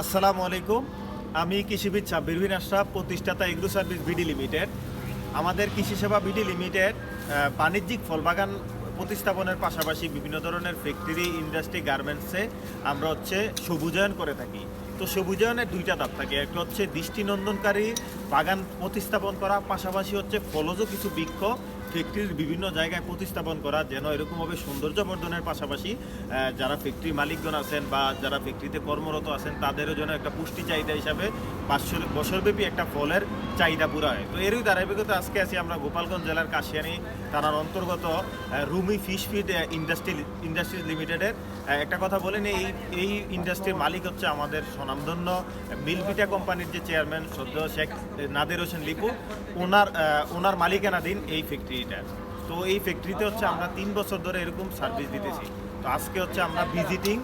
আসসালামু আলাইকুম। আমি কৃষিবিদ সাব্বির বিন আশরাফ, প্রতিষ্ঠাতা এগ্রো সার্ভিস বিডি লিমিটেড। আমাদের কৃষি সেবা বিডি লিমিটেড বাণিজ্যিক ফলবাগান প্রতিস্থাপনের পাশাপাশি বিভিন্ন ধরনের ফ্যাক্টরি ইন্ডাস্ট্রি গার্মেন্টসে আমরা হচ্ছে সবুজায়ন করে থাকি। তো সবুজায়নের দুইটা ধাপ থাকে। একটা হচ্ছে দৃষ্টিনন্দনকারী বাগান প্রতিস্থাপন করা, পাশাপাশি হচ্ছে ফলজ কিছু বৃক্ষ ফ্যাক্টরির বিভিন্ন জায়গায় প্রতিস্থাপন করা যেন এরকমভাবে সৌন্দর্য বর্ধনের পাশাপাশি যারা ফ্যাক্টরি মালিকগণ আছেন বা যারা ফ্যাক্টরিতে কর্মরত আছেন, তাদেরও যেন একটা পুষ্টি চাহিদা হিসাবে বছর বছরব্যাপী একটা ফলের চাহিদা পুরা হয়। তো এরই ধারাবাহিকতা আজকে আছি আমরা গোপালগঞ্জ জেলার কাশিয়ানি থানার অন্তর্গত Rumi fish feed industry industries লিমিটেডের। একটা কথা বলেন এই এই ইন্ডাস্ট্রির মালিক হচ্ছে আমাদের স্বনামধন্য মিলপিটা কোম্পানির যে চেয়ারম্যান সদ্য শেখ নাদের হোসেন লিপু। ওনার ওনার মালিকানাধীন এই ফ্যাক্টরিটা তো এই ফ্যাক্টরিতে হচ্ছে আমরা তিন বছর ধরে এরকম সার্ভিস দিতেছি। তো আজকে হচ্ছে আমরা ভিজিটিং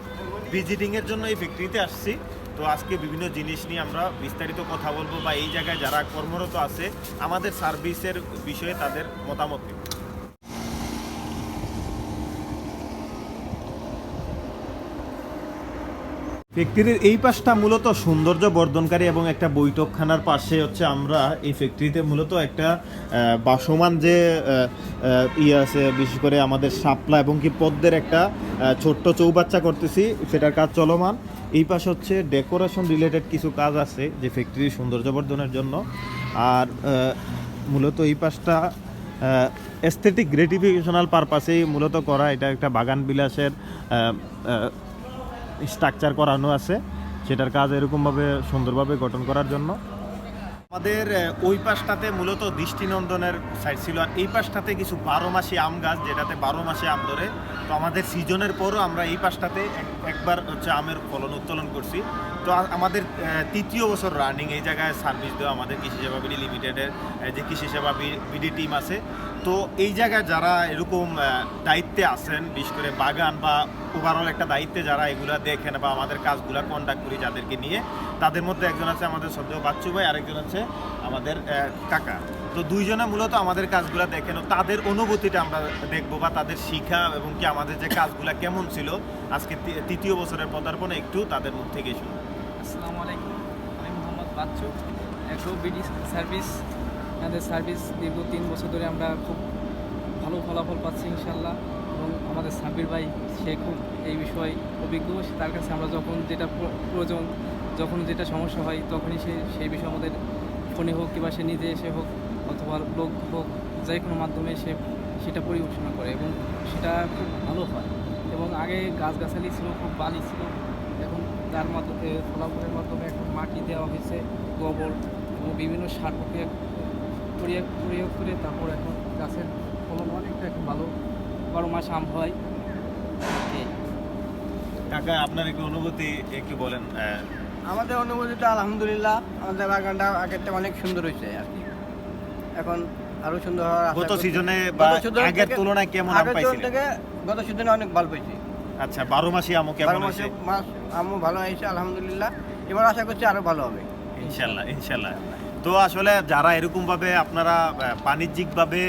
ভিজিটিংয়ের জন্য এই ফ্যাক্টরিতে আসছি। তো আজকে বিভিন্ন জিনিস নিয়ে আমরা বিস্তারিত কথা বলব বা এই জায়গায় যারা কর্মরত আছে, আমাদের সার্ভিসের বিষয়ে তাদের মতামত দিব ফ্যাক্টরির এই পাশটা মূলত সৌন্দর্য বর্ধনকারী এবং একটা বৈঠকখানার পাশে হচ্ছে আমরা এই ফ্যাক্টরিতে মূলত একটা বাসমান যে ইয়ে আছে, বিশেষ করে আমাদের শাপলা এবং কি পদ্মের একটা ছোট্ট চৌবাচ্চা করতেছি, সেটার কাজ চলমান। এই পাশে হচ্ছে ডেকোরেশন রিলেটেড কিছু কাজ আছে যে ফ্যাক্টরির সৌন্দর্য বর্ধনের জন্য। আর মূলত এই পাশটা এস্থেটিক গ্রেটিফিকেশনাল পারপাসেই মূলত করা। এটা একটা বাগান বিলাসের স্ট্রাকচার করানো আছে, সেটার কাজ এরকমভাবে সুন্দরভাবে গঠন করার জন্য। আমাদের ওই পাশটাতে মূলত দৃষ্টিনন্দনের সাইড ছিল, আর এই পাশটাতে কিছু বারো মাসি আম গাছ, যেটাতে বারো মাসে আম ধরে। তো আমাদের সিজনের পরও আমরা এই পাশটাতে এক- একবার হচ্ছে আমের ফলন উত্তোলন করছি। তো আমাদের তৃতীয় বছর রানিং এই জায়গায় সার্ভিস দেওয়া আমাদের কৃষি সেবা বিডি লিমিটেডের যে কৃষি সেবা বিডি টিম আছে তো এই জায়গায় যারা এরকম দায়িত্বে আছেন, বিশেষ করে বাগান বা ওভারঅল একটা দায়িত্বে যারা এগুলা দেখেন বা আমাদের কাজগুলো কন্ডাক্ট করি যাদেরকে নিয়ে, তাদের মধ্যে একজন আছে আমাদের সদ্য বাচ্চু ভাই, আরেকজন আছে আমাদের কাকা। তো দুইজনে মূলত আমাদের কাজগুলা দেখেন তাদের অনুভূতিটা আমরা দেখব বা তাদের শিখা এবং কি আমাদের যে কাজগুলা কেমন ছিল আজকে তৃতীয় বছরের পদার্পণে একটু তাদের মুখ থেকে শুনুন। আসসালামু আলাইকুম। আমি মোহাম্মদ বাচ্চু সার্ভিস আমাদের সার্ভিস দীর্ঘ তিন বছর ধরে আমরা খুব ভালো ফলাফল পাচ্ছি ইনশাল্লাহ এবং আমাদের সাব্বির ভাই, সে খুব এই বিষয়ে অভিজ্ঞ। তার কাছে আমরা যখন যেটা প্রয়োজন, যখন যেটা সমস্যা হয়, তখনই সে সেই বিষয়ে আমাদের ফোনে হোক কিংবা সে নিজে এসে হোক অথবা লোক হোক যে কোনো মাধ্যমে সে সেটা পরিবেশনা করে এবং সেটা খুব ভালো হয়। এবং আগে গাছগাছালি ছিল, খুব বালি ছিল। এখন তার মাধ্যমে, ফলাফলের মাধ্যমে এখন মাটি দেওয়া হয়েছে, গোবর এবং বিভিন্ন সার প্রক্রিয়া প্রয়োগ প্রয়োগ করে তারপর এখন গাছের ফলন অনেকটা এখন ভালো। বারো মাস আম হয়। কাকা আপনার একটু অনুভূতি একটু বলেন আমাদের অনুভূতিটা আলহামদুলিল্লাহ আমাদের বাগানটা আগের থেকে অনেক সুন্দর হয়েছে আর কি। এখন আরও সুন্দর হওয়ার গত সিজনে বা আগের তুলনায় কেমন আম আগের পাইছিলেন? থেকে গত সিজনে অনেক ভালো পেয়েছি আচ্ছা বারো মাসি আমও বারো কেমন মাসে হয়েছে মাস আমও ভালো হয়েছে আলহামদুলিল্লাহ। এবার আশা করছি আরও ভালো হবে। ইনশাল্লাহ ইনশাল্লাহ। তো আসলে যারা এরকমভাবে আপনারা বাণিজ্যিকভাবে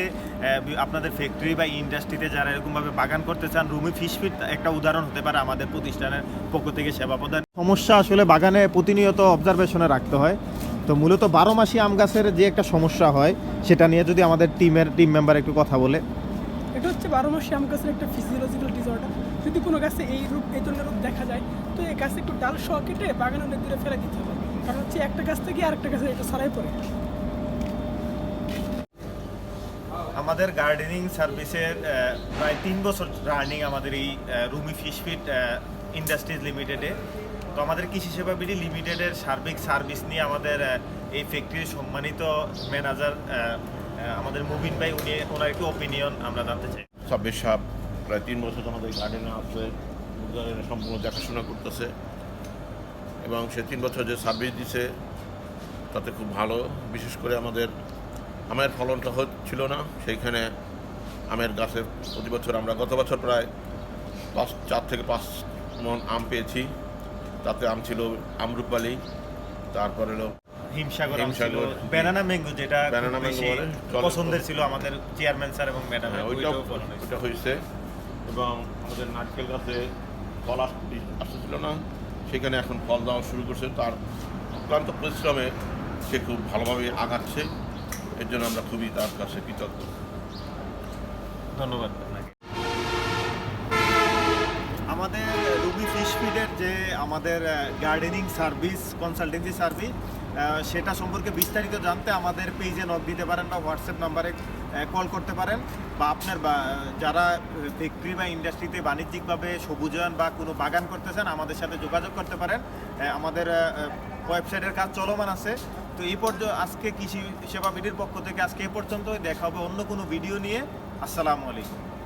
আপনাদের ফ্যাক্টরি বা ইন্ডাস্ট্রিতে যারা এরকমভাবে বাগান করতে চান, রুমি ফিশ ফিট একটা উদাহরণ হতে পারে আমাদের প্রতিষ্ঠানের পক্ষ থেকে সেবা প্রদান। সমস্যা আসলে বাগানে প্রতিনিয়ত অবজারভেশনে রাখতে হয়। তো মূলত বারো মাসি আম গাছের যে একটা সমস্যা হয়, সেটা নিয়ে যদি আমাদের টিমের টিম মেম্বার একটু কথা বলে। এটা হচ্ছে বারো মাসে আম গাছের একটা ফিজিওলজিক্যাল ডিসঅর্ডার যদি কোনো গাছে এই রূপ, এই ধরনের রূপ দেখা যায়, তো এই গাছে একটু ডাল সহ কেটে বাগানে অনেক দূরে ফেলে দিতে হবে। কারণ হচ্ছে একটা গাছ থেকে আরেকটা গাছে এটা ছড়াই পড়ে। আমাদের গার্ডেনিং সার্ভিসের প্রায় তিন বছর রানিং আমাদের এই রুমি ফিশ ফিট ইন্ডাস্ট্রিজ লিমিটেডে তো আমাদের কৃষি সেবা বিডি লিমিটেডের সার্বিক সার্ভিস নিয়ে আমাদের এই ফ্যাক্টরির সম্মানিত ম্যানেজার আমাদের মুবিন ভাই উনি ওনার একটু ওপিনিয়ন আমরা জানতে চাই। সাব্বির সাহেব প্রায় তিন বছর আমাদের গার্ডেনে আছে। সম্পূর্ণ দেখাশোনা করতেছে। এবং সে তিন বছর যে সার্ভিস দিছে তাতে খুব ভালো। বিশেষ করে আমাদের আমের ফলনটা হচ্ছিল না। সেইখানে আমের গাছের প্রতি বছর আমরা গত বছর প্রায় পাঁচ চার থেকে পাঁচ মন আম পেয়েছি। তাতে আম ছিল আমরুপালি তারপরে হলো হিমসাগর হিমসাগর, ব্যানানা ম্যাঙ্গো যেটা পছন্দের ছিল আমাদের চেয়ারম্যান স্যার এবং ম্যাডাম হ্যাঁ, ওইটাও ওইটা হয়েছে। এবং আমাদের নারকেল গাছে আস- আসতেছিল না। সেখানে এখন ফল দেওয়া শুরু করছে। তার অক্লান্ত পরিশ্রমে সে খুব ভালোভাবে আগাচ্ছে। এর জন্য আমরা খুবই তার কাছে কৃতজ্ঞ। ধন্যবাদ আমাদের রুবি ফিশ ফিডের যে আমাদের গার্ডেনিং সার্ভিস কনসালটেন্সি সার্ভিস সেটা সম্পর্কে বিস্তারিত জানতে আমাদের পেজে নক দিতে পারেন বা হোয়াটসঅ্যাপ নাম্বারে কল করতে পারেন। বা আপনার যারা ফ্যাক্টরি বা ইন্ডাস্ট্রিতে বাণিজ্যিকভাবে সবুজায়ন বা কোনো বাগান করতেছেন আমাদের সাথে যোগাযোগ করতে পারেন। আমাদের ওয়েবসাইটের কাজ চলমান আছে। তো এই পর্যন্ত আজকে কৃষি সেবা বিডির পক্ষ থেকে আজকে এ পর্যন্ত দেখা হবে অন্য কোনো ভিডিও নিয়ে। আসসালামু আলাইকুম।